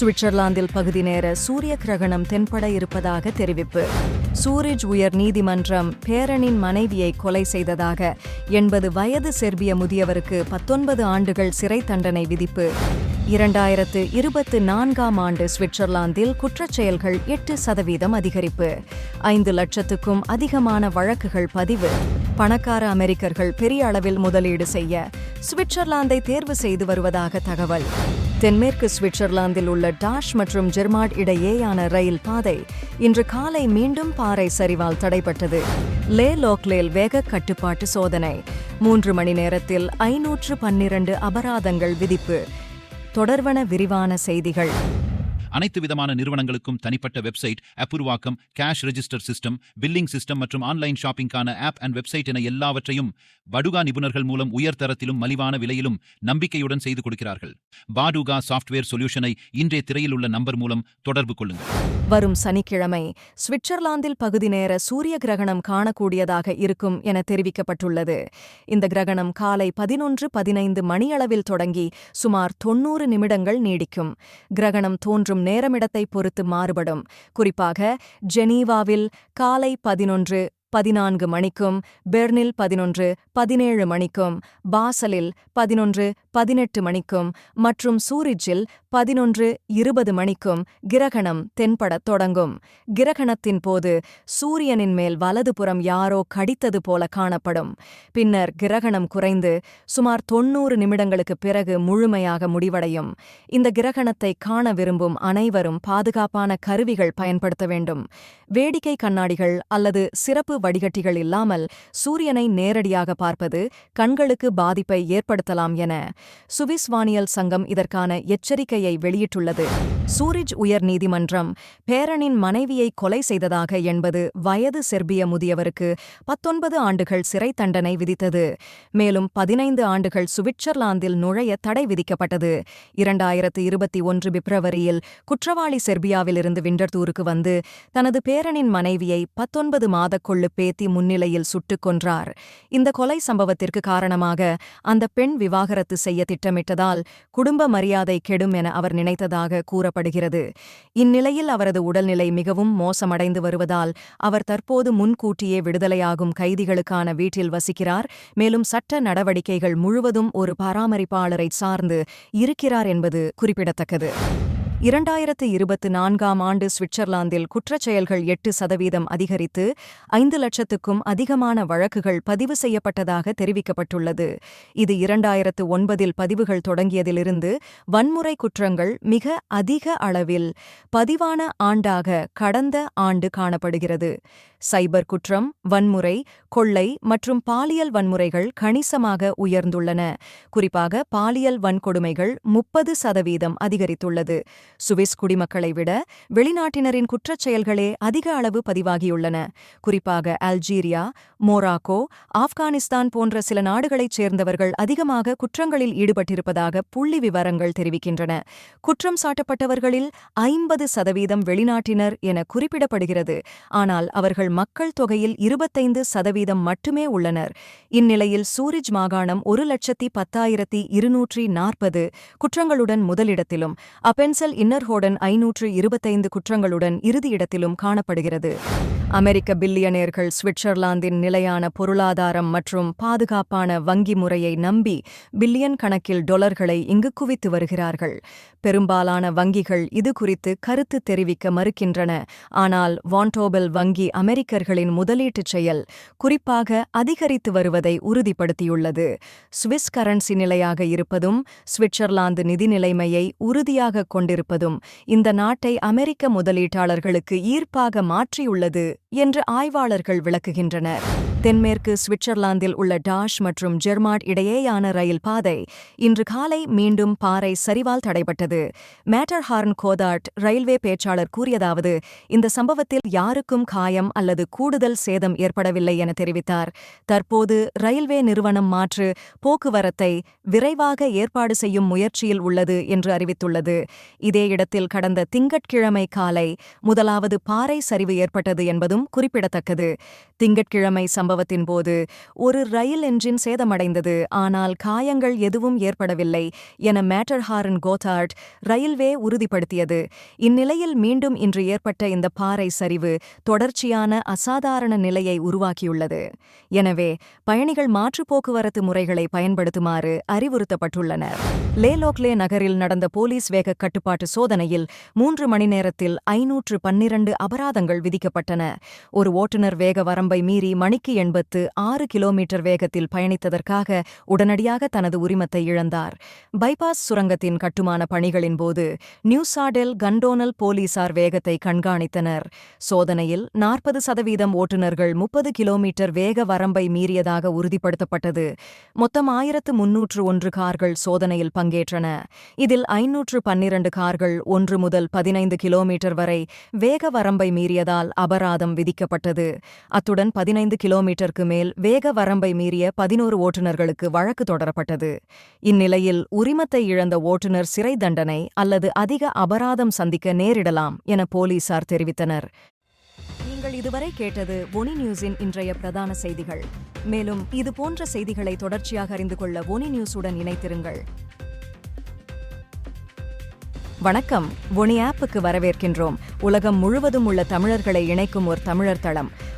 சுவிட்சர்லாந்தில் பகுதி நேர சூரிய கிரகணம் தென்பட இருப்பதாக தெரிவிப்பு. சூரிஜ் உயர் நீதிமன்றம் பேரனின் மனைவியை கொலை செய்ததாக எண்பது வயது செர்பிய முதியவருக்கு பத்தொன்பது ஆண்டுகள் சிறை தண்டனை விதிப்பு. இரண்டாயிரத்து இருபத்து நான்காம் ஆண்டு சுவிட்சர்லாந்தில் குற்றச்செயல்கள் எட்டு சதவீதம் அதிகரிப்பு. ஐந்து லட்சத்துக்கும் அதிகமான வழக்குகள் பதிவு. பணக்கார அமெரிக்கர்கள் பெரிய அளவில் முதலீடு செய்ய சுவிட்சர்லாந்தை தேர்வு செய்து வருவதாக தகவல். தென்மேற்கு சுவிட்சர்லாந்தில் உள்ள டாஷ் மற்றும் ஜெர்மாட் இடையேயான ரயில் பாதை இன்று காலை மீண்டும் பாறை சரிவால் தடைப்பட்டது லே லோக்லேல் வேக கட்டுப்பாட்டு சோதனை. மூன்று மணி நேரத்தில் ஐநூற்று பன்னிரண்டு அபராதங்கள் விதிப்பு. தொடர்வன விரிவான செய்திகள். அனைத்து விதமான நிறுவனங்களுக்கும் தனிப்பட்ட website அப்புருவாக்கம் cash register system billing system மற்றும் ஆன்லைன் ஷாப்பிங்கான ஆப் அண்ட் வெப்சைட் என எல்லாவற்றையும் படுகா நிபுணர்கள் மூலம் உயர் தரத்திலும் மலிவான விலையிலும் நம்பிக்கையுடன் செய்து கொடுக்கிறார்கள். பாடுகா சாஃப்ட்வேர் சொல்யூஷனை இன்றைய திரையில் உள்ள நம்பர் மூலம் தொடர்பு கொள்ளுங்கள். வரும் சனிக்கிழமை சுவிட்சர்லாந்தில் பகுதி நேர சூரிய கிரகணம் காணக்கூடியதாக இருக்கும் என தெரிவிக்கப்பட்டுள்ளது. இந்த கிரகணம் காலை பதினொன்று பதினைந்து மணியளவில் தொடங்கி சுமார் தொன்னூறு நிமிடங்கள் நீடிக்கும். கிரகணம் தோன்றும் நேரமிடத்தை பொறுத்து மாறுபடும். குறிப்பாக ஜெனீவாவில் காலை பதினொன்று பதினான்கு மணிக்கும் பெர்னில் பதினொன்று பதினேழு மணிக்கும் பாசலில் பதினொன்று பதினெட்டு மணிக்கும் மற்றும் சூரிஜில் பதினொன்று இருபது மணிக்கும் கிரகணம் தென்படத் தொடங்கும். கிரகணத்தின் போது சூரியனின் மேல் வலதுபுறம் யாரோ கடித்தது போல காணப்படும். பின்னர் கிரகணம் குறைந்து சுமார் தொன்னூறு நிமிடங்களுக்குப் பிறகு முழுமையாக முடிவடையும். இந்த கிரகணத்தை காண விரும்பும் அனைவரும் பாதுகாப்பான கருவிகள் பயன்படுத்த வேண்டும். வேடிக்கை கண்ணாடிகள் அல்லது சிறப்பு வடிகட்டிகள் இல்லாமல் சூரியனை நேரடியாக பார்ப்பது கண்களுக்கு பாதிப்பை ஏற்படுத்தலாம் என சுவிஸ் வானியல் சங்கம் இதற்கான எச்சரிக்கையை வெளியிட்டுள்ளது. சூரிஜ் உயர் நீதிமன்றம் பேரனின் மனைவியை கொலை செய்ததாக என்பது வயது செர்பிய முதியவருக்கு பத்தொன்பது ஆண்டுகள் சிறை தண்டனை விதித்தது. மேலும் பதினைந்து ஆண்டுகள் சுவிட்சர்லாந்தில் நுழைய தடை விதிக்கப்பட்டது. இரண்டாயிரத்து இருபத்தி ஒன்று பிப்ரவரியில் குற்றவாளி செர்பியாவிலிருந்து விண்டர்தூருக்கு வந்து தனது பேரனின் மனைவியை பத்தொன்பது மாத கொள்ளு பேத்தி முன்னிலையில் சுட்டுக் கொன்றார். இந்த கொலை சம்பவத்திற்கு காரணமாக அந்த பெண் விவாகரத்து செய்ய திட்டமிட்டதால் குடும்ப மரியாதை கெடும் என அவர் நினைத்ததாக கூறப்படுகிறது இந்நிலையில் அவரது உடல்நிலை மிகவும் மோசமடைந்து வருவதால் அவர் தற்போது முன்கூட்டியே விடுதலையாகும் கைதிகளுக்கான வீட்டில் வசிக்கிறார். மேலும் சட்ட நடவடிக்கைகள் முழுவதும் ஒரு பராமரிப்பாளரை சார்ந்து இருக்கிறார் என்பது குறிப்பிடத்தக்கது. இரண்டாயிரத்து இருபத்து நான்காம் ஆண்டு சுவிட்சர்லாந்தில் குற்றச்செயல்கள் எட்டு சதவீதம் அதிகரித்து ஐந்து லட்சத்துக்கும் அதிகமான வழக்குகள் பதிவு செய்யப்பட்டதாக தெரிவிக்கப்பட்டுள்ளது. இது இரண்டாயிரத்து ஒன்பதில் பதிவுகள் தொடங்கியதிலிருந்து வன்முறை குற்றங்கள் மிக அதிக அளவில் பதிவான ஆண்டாக கடந்த ஆண்டு காணப்படுகிறது. சைபர் குற்றம் வன்முறை கொள்ளை மற்றும் பாலியல் வன்முறைகள் கணிசமாக உயர்ந்துள்ளன. குறிப்பாக பாலியல் வன்கொடுமைகள் முப்பது சதவீதம் அதிகரித்துள்ளது. சுவிஸ் குடிமக்களை விட வெளிநாட்டினரின் குற்றச் செயல்களே அதிக அளவு பதிவாகியுள்ளன. குறிப்பாக அல்ஜீரியா மொராக்கோ ஆப்கானிஸ்தான் போன்ற சில நாடுகளைச் சேர்ந்தவர்கள் அதிகமாக குற்றங்களில் ஈடுபட்டிருப்பதாக புள்ளி விவரங்கள் தெரிவிக்கின்றன. குற்றம் சாட்டப்பட்டவர்களில் ஐம்பது சதவீதம் வெளிநாட்டினர் என குறிப்பிடப்படுகிறது. ஆனால் அவர்கள் மக்கள் தொகையில் இருபத்தைந்து சதவீதம் மட்டுமே உள்ளனர். இந்நிலையில் சூரிஜ் மாகாணம் ஒரு லட்சத்தி பத்தாயிரத்தி இருநூற்றி நாற்பது குற்றங்களுடன் முதலிடத்திலும் அப்பென்சல் இன்னர்ஹோடன் ஐநூற்று இருபத்தைந்து குற்றங்களுடன் இறுதியிடத்திலும் காணப்படுகிறது. அமெரிக்க பில்லியனேர்கள் சுவிட்சர்லாந்தின் நிலையான பொருளாதாரம் மற்றும் பாதுகாப்பான வங்கி முறையை நம்பி பில்லியன் கணக்கில் டொலர்களை இங்கு குவித்து வருகிறார்கள். பெரும்பாலான வங்கிகள் இது குறித்து கருத்து தெரிவிக்க மறுக்கின்றன. ஆனால் வான்டோபெல் வங்கி அமெரிக்கர்களின் முதலீட்டுச் செயல் குறிப்பாக அதிகரித்து வருவதை உறுதிப்படுத்தியுள்ளது. சுவிஸ் கரன்சி நிலையாக இருப்பதும் சுவிட்சர்லாந்து நிதி நிலைமையை உறுதியாக கொண்டிருப்பதும் இந்த நாட்டை அமெரிக்க முதலீட்டாளர்களுக்கு ஈர்ப்பாக மாற்றியுள்ளது. என்று ஆய்வாளர்கள் விளக்குகின்றனர். தென்மேற்கு சுவிட்சர்லாந்தில் உள்ள டாஷ் மற்றும் ஜெர்மாட் இடையேயான ரயில் பாதை இன்று காலை மீண்டும் பாறை சரிவால் தடைபட்டது. மேட்டர்ஹார்ன் கோதாட் ரயில்வே பேச்சாளர் கூறியதாவது இந்த சம்பவத்தில் யாருக்கும் காயம் அல்லது கூடுதல் சேதம் ஏற்படவில்லை என தெரிவித்தார். தற்போது ரயில்வே நிறுவனம் மாற்று போக்குவரத்தை விரைவாக ஏற்பாடு செய்யும் முயற்சியில் உள்ளது என்று அறிவித்துள்ளது. இதே இடத்தில் கடந்த திங்கட்கிழமை காலை முதலாவது பாறை சரிவு ஏற்பட்டது என்பதும் குறிப்பிடத்தக்கது. திங்கட்கிழமை சம்பவம் சம்பவத்தின் போது ஒரு ரயில் என்ஜின் சேதமடைந்தது. ஆனால் காயங்கள் எதுவும் ஏற்படவில்லை என மேட்டர்ஹாரன் கோத்தார்ட் ரயில்வே உறுதிப்படுத்தியது. இந்நிலையில் மீண்டும் இன்று ஏற்பட்ட இந்த பாறை சரிவு தொடர்ச்சியான அசாதாரண நிலையை உருவாக்கியுள்ளது. எனவே பயணிகள் மாற்றுப் போக்குவரத்து முறைகளை பயன்படுத்துமாறு அறிவுறுத்தப்பட்டுள்ளனர். லேலோக்லே நகரில் நடந்த போலீஸ் வேக கட்டுப்பாட்டு சோதனையில் மூன்று மணி நேரத்தில் ஐநூற்று பன்னிரண்டு அபராதங்கள் விதிக்கப்பட்டன. ஒரு ஓட்டுநர் வேக வரம்பை மீறி மணிக்கு எண்பத்து ஆறு கிலோமீட்டர் வேகத்தில் பயணித்ததற்காக உடனடியாக தனது உரிமத்தை இழந்தார். பைபாஸ் சுரங்கத்தின் கட்டுமான பணிகளின் போது நியூசாடெல் கண்டோனல் போலீசார் வேகத்தை கண்காணித்தனர். சோதனையில் நாற்பது சதவீதம் ஓட்டுநர்கள் முப்பது கிலோமீட்டர் வேக வரம்பை மீறியதாக உறுதிப்படுத்தப்பட்டது. மொத்தம் ஆயிரத்து முன்னூற்று ஒன்று கார்கள் சோதனையில் பங்கேற்றன. இதில் ஐநூற்று பன்னிரண்டு கார்கள் ஒன்று முதல் பதினைந்து கிலோமீட்டர் வரை வேக வரம்பை மீறியதால் அபராதம் விதிக்கப்பட்டது. அத்துடன் பதினைந்து கிலோமீட்டர் கிலோமீட்டருக்கு மேல் வேக வரம்பை மீறிய பதினோரு ஓட்டுநர்களுக்கு வழக்கு தொடரப்பட்டது. இந்நிலையில் உரிமத்தை இழந்த ஓட்டுநர் சிறை தண்டனை அல்லது அதிக அபராதம் சந்திக்க நேரிடலாம் என போலீசார் தெரிவித்தனர். நீங்கள் இதுவரை கேட்டது ஒனி நியூஸின் இன்றைய பிரதான செய்திகள். மேலும் இது போன்ற செய்திகளை தொடர்ச்சியாக அறிந்து கொள்ள ஒனி நியூஸுடன் இணைத்திருங்கள் வணக்கம். ஒனி ஆப்புக்கு வரவேற்கின்றோம். உலகம் முழுவதும் உள்ள தமிழர்களை இணைக்கும் ஒரு தமிழர் தளம்.